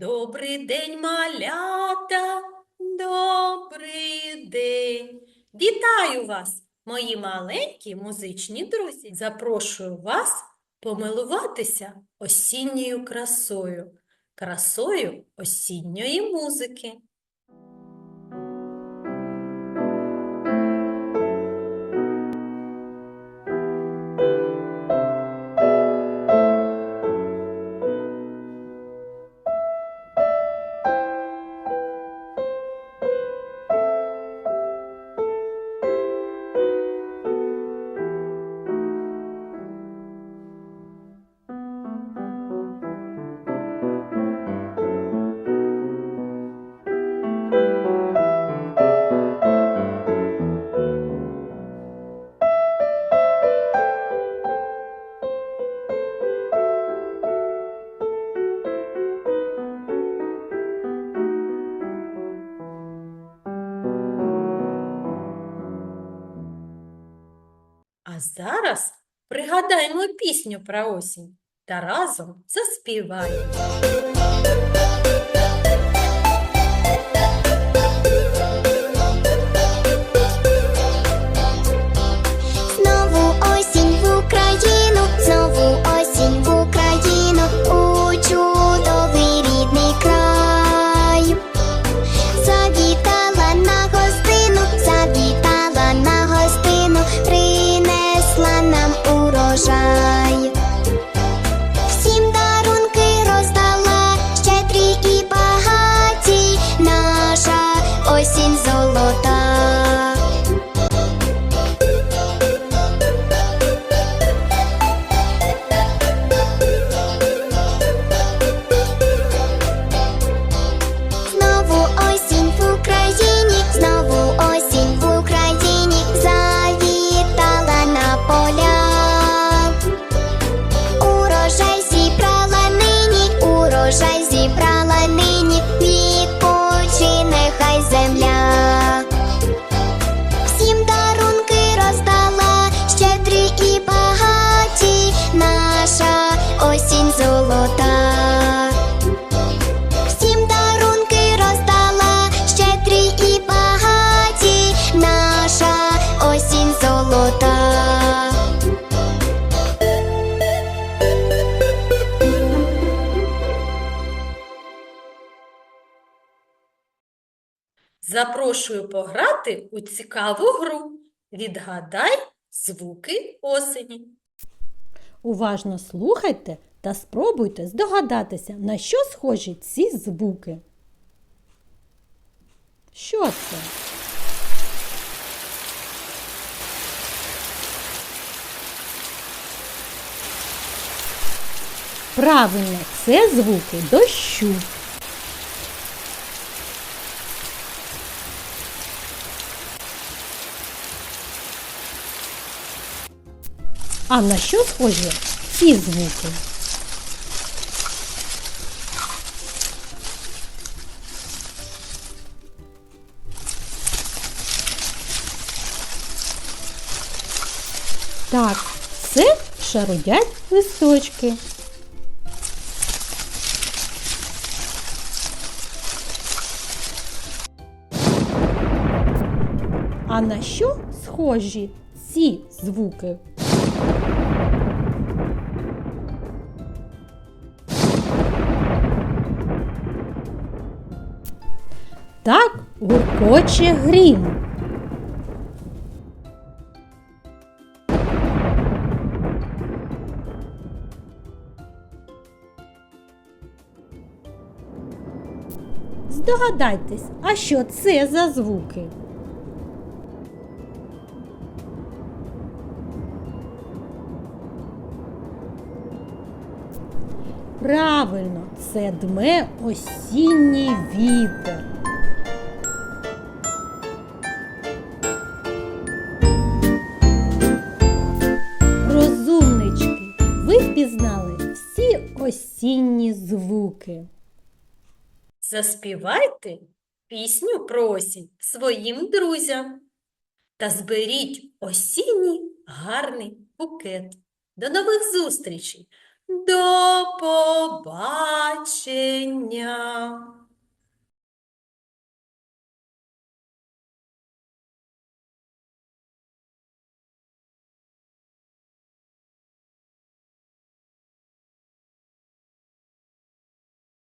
Добрий день, малята, добрий день. Вітаю вас, мої маленькі музичні друзі. Запрошую вас помилуватися осінньою красою, красою осінньої музики. А зараз пригадаємо пісню про осінь та разом заспіваємо. Урожай зібрала Запрошую пограти у цікаву гру. Відгадай звуки осені. Уважно слухайте та спробуйте здогадатися, на що схожі ці звуки. Що це? Правильно, це звуки дощу. А на що схожі ці звуки? Так, це шарудять листочки. А на що схожі ці звуки? Так гуркоче грім. Здогадайтесь, а що це за звуки? Правильно, це дме осінній вітер. Звуки. Заспівайте пісню про осінь своїм друзям та зберіть осінній гарний букет. До нових зустрічей! До побачення!